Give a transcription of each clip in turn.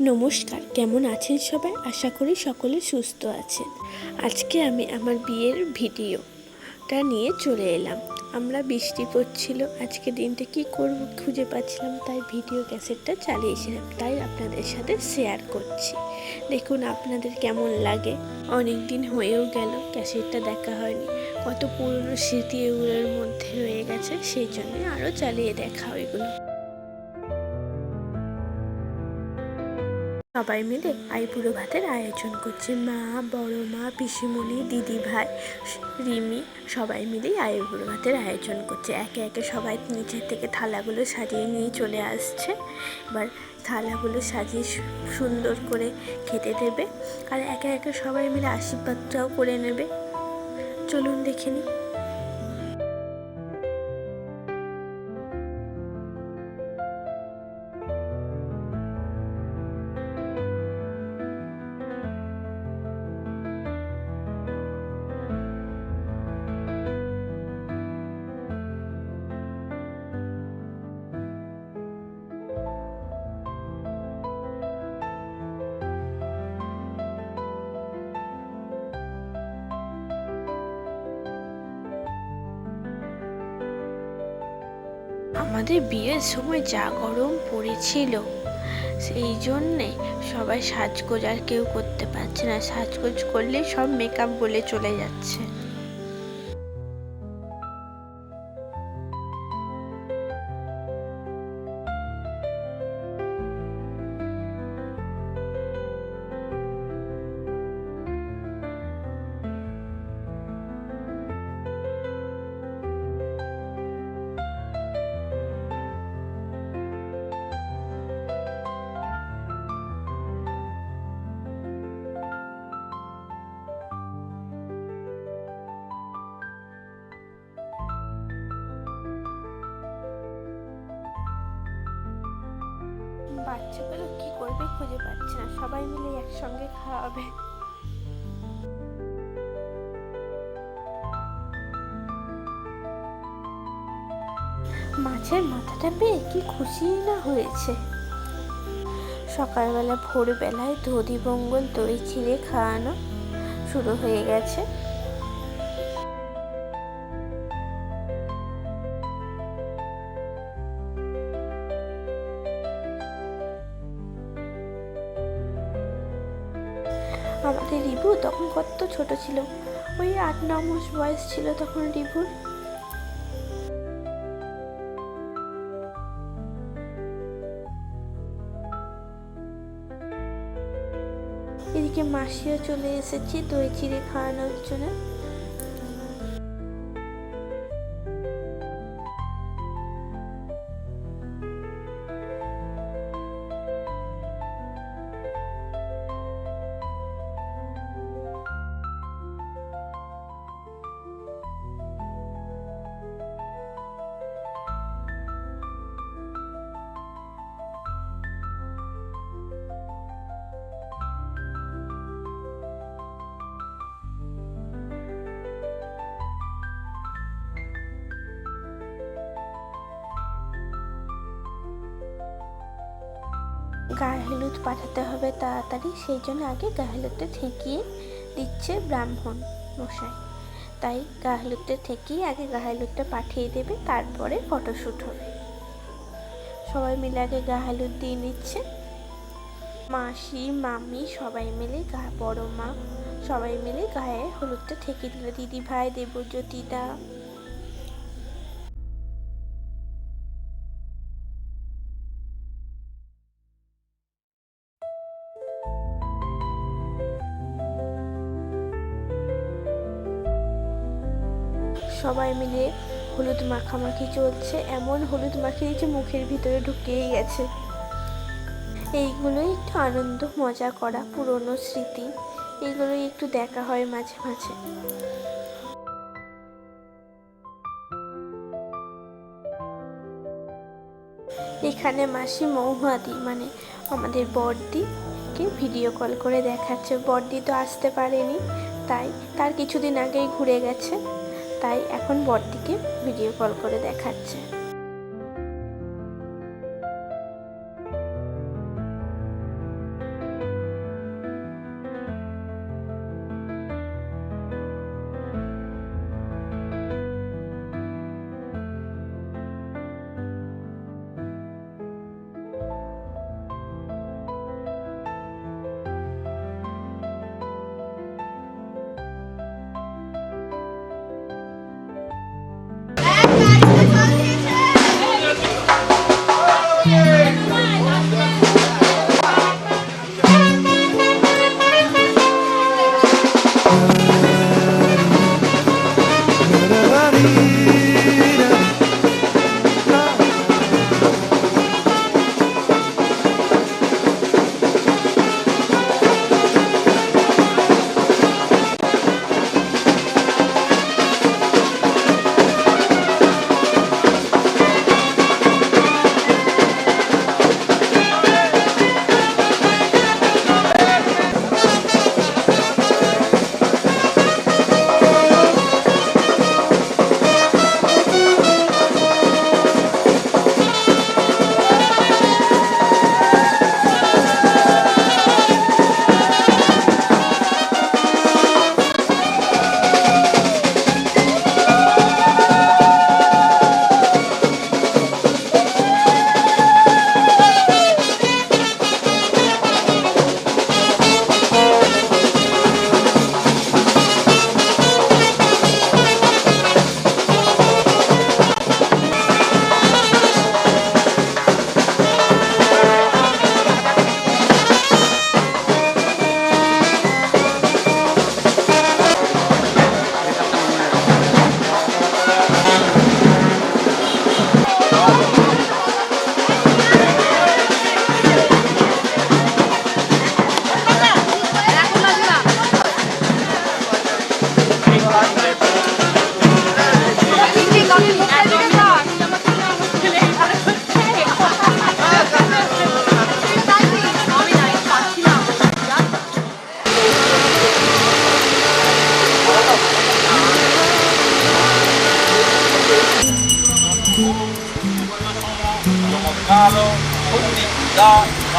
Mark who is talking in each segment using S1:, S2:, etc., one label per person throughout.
S1: নমস্কার, কেমন আছেন সবাই? আশা করি সকলে সুস্থ আছেন। আজকে আমি আমার বিয়ের ভিডিওটা নিয়ে চলে এলাম। আমরা বৃষ্টি পড়ছিল, আজকে দিনটা কি করব খুঁজে পাচ্ছিলাম, তাই ভিডিও ক্যাসেটটা চালিয়েছিলাম তাই আপনাদের সাথে শেয়ার করছি। দেখুন আপনাদের কেমন লাগে। অনেক দিন হয়েও গেল ক্যাসেটটা দেখা হয়নি। কত পুরনো স্মৃতি এগুলোর মধ্যে রয়ে গেছে, সেই জন্য আরও চালিয়ে দেখা ওইগুলো সবাই মিলে আইবুড়ো ভাতের আয়োজন করছে। মা, বড় মা, পিসিমণি, দিদি ভাই, রিমি, সবাই মিলেই আইবুড়ো ভাতের আয়োজন করছে। একে একে সবাই নিচের থেকে থালাগুলো সাজিয়ে নিয়ে চলে আসছে। এবার থালাগুলো সাজিয়ে সুন্দর করে খেতে দেবে। আর একে একে সবাই মিলে আশীর্বাদটাও করে নেবে। চলুন দেখে নিই আমাদের বিয়ের সময় যা গরম পড়েছিল, সেই জন্যে সবাই সাজগোজ আর কেউ করতে পারছে না। সাজগোজ করলে সব মেকআপ বলে চলে যাচ্ছে। বাচ্চাগুলো কি করবে খুঁজে পাচ্ছে না। সবাই মিলে একসঙ্গে খাওয়াবে। মাছের মাথাটা পেয়ে কি খুশি না হয়েছে? সকালবেলা ভোরবেলায় দধি বঙ্গল দই, চিড়ে খাওয়ানো শুরু হয়ে গেছে। কত ছোট ছিল। ওই আট, ন মাস বয়স ছিল তখন রিভুর। এদিকে মাসিও চলে এসেছি দই চিড়ে খাওয়ানোর জন্য। গায়ে হলুদ পাঠাতে হবে তাড়াতাড়ি। সেই জন্য আগে গায়ে হলুদটা ঠেকিয়ে দিচ্ছে ব্রাহ্মণ মশাই। তাই গায়ে হলুদটা ঠেকিয়ে আগে গায়ে হলুদটা পাঠিয়ে দেবে, তারপরে ফটোশ্যুট হবে। সবাই মিলে আগে গায়ে হলুদ দিয়ে নিচ্ছে। মাসি, মামি সবাই মিলে গা, বড় মা সবাই মিলে গায়ে হলুদটা ঠেকিয়ে দিল। দিদি ভাই দেবজ্যোতিদা সবাই মিলে হলুদ মাখামাখি চলছে। এমন হলুদ মাখিয়ে দিচ্ছে মুখের ভিতরে ঢুকিয়ে গেছে। এইগুলোই একটু আনন্দ, মজা করা পুরনো স্মৃতি। এইগুলোই একটু দেখা হয় মাঝে মাঝে। এখানে মাসি মৌহাদি মানে আমাদের বড়দিকে ভিডিও কল করে দেখাচ্ছে। বড়দি তো আসতে পারেনি, তাই তার কিছুদিন আগেই ঘুরে গেছে। তাই এখন বরটিকে ভিডিও কল করে দেখাচ্ছে।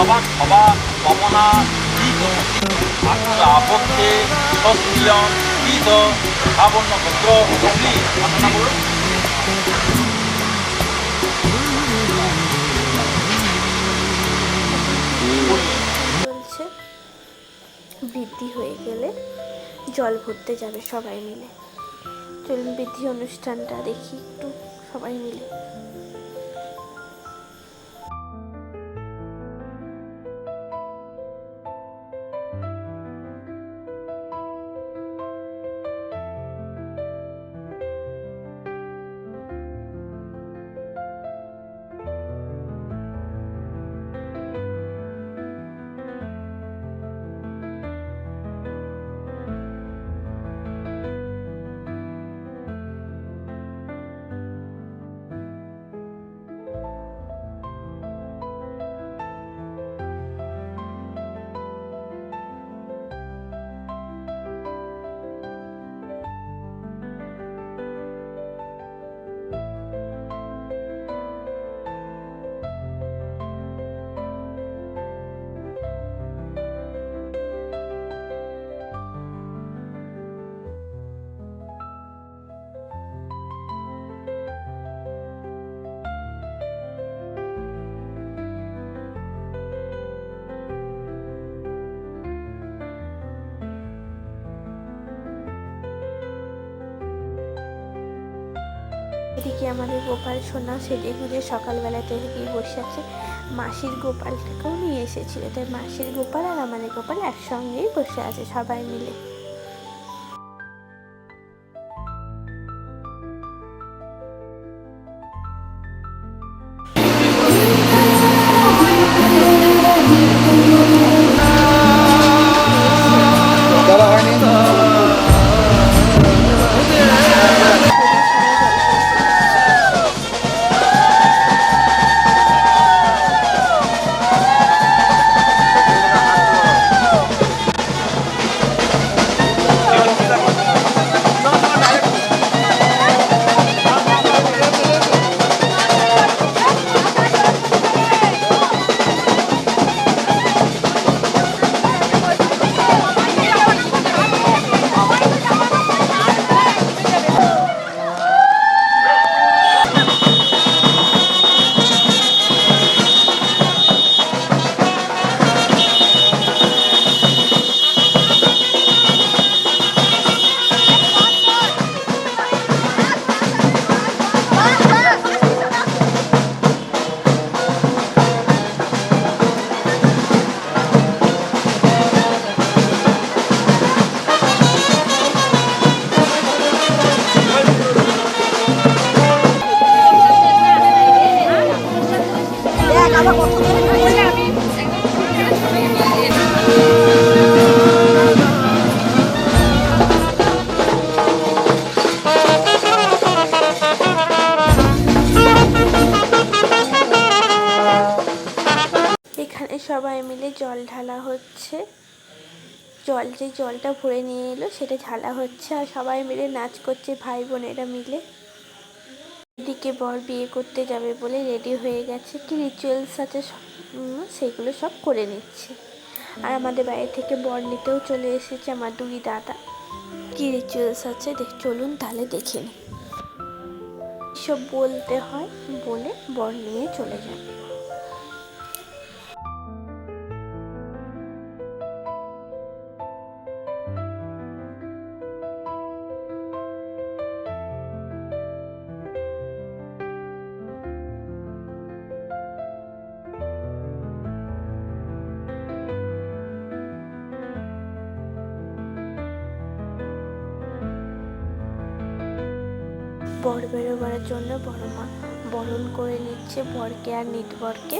S2: শ্রী ঘটনা বলুন
S1: চলছে বৃদ্ধি হয়ে গেলে জল ভরতে যাবে সবাই মিলে। চলুন বৃদ্ধি অনুষ্ঠানটা দেখি একটু সবাই মিলে। আমাদের গোপাল, সোনা, সেজে গুঁজে সকালবেলা থেকে বসে আছে। মাসির গোপালটাকেও নিয়ে এসেছিল। তাই মাসির গোপাল আর আমাদের গোপাল একসঙ্গেই বসে আছে সবাই মিলে। সবাই মিলে জল ঢালা হচ্ছে। জল যে জলটা ভরে নিয়ে এলো, সেটা ঢালা হচ্ছে আর সবাই মিলে নাচ করছে, ভাই বোনেরা মিলে। এদিকে বর বিয়ে করতে যাবে বলে রেডি হয়ে গেছে। কি রিচুয়ালস আছে সেগুলো সব করে নিচ্ছে। আর আমাদের বাইরে থেকে বর নিতেও চলে এসেছে আমার দুই দাদা। কি রিচুয়ালস আছে চলুন তাহলে দেখে নিই সব বলতে হয় বলে বর নিয়ে চলে যাবে বর বেরোবার জন্য বড় মা বরণ করে নিচ্ছে বরকে আর নিতবরকে।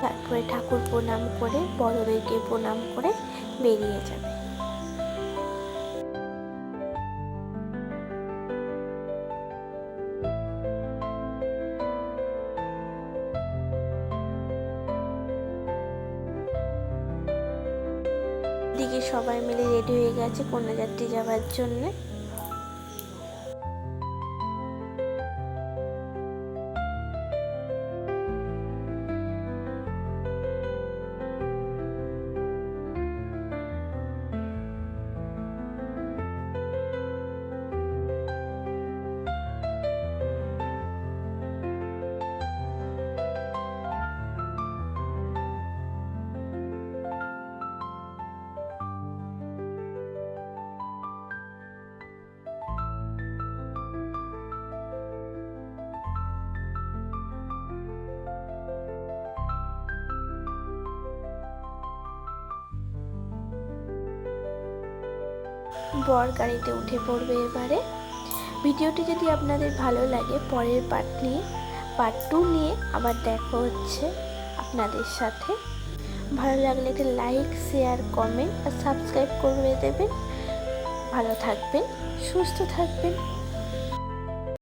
S1: তারপরে ঠাকুর প্রণাম করে, বড়দেরকে প্রণাম করে বেরিয়ে যাবে। দিকে সবাই মিলে রেডি হয়ে গেছে কন্যাযাত্রী যাওয়ার জন্যে। বর গাড়িতে উঠে পড়বে এবারে। ভিডিওটি যদি আপনাদের ভালো লাগে, পরের পার্ট নিয়ে পার্ট টু নিয়ে আবার দেখা হচ্ছে আপনাদের সাথে। ভালো লাগলে একটা লাইক শেয়ার কমেন্ট আর সাবস্ক্রাইব করে দেবেন। ভালো থাকবেন, সুস্থ থাকবেন।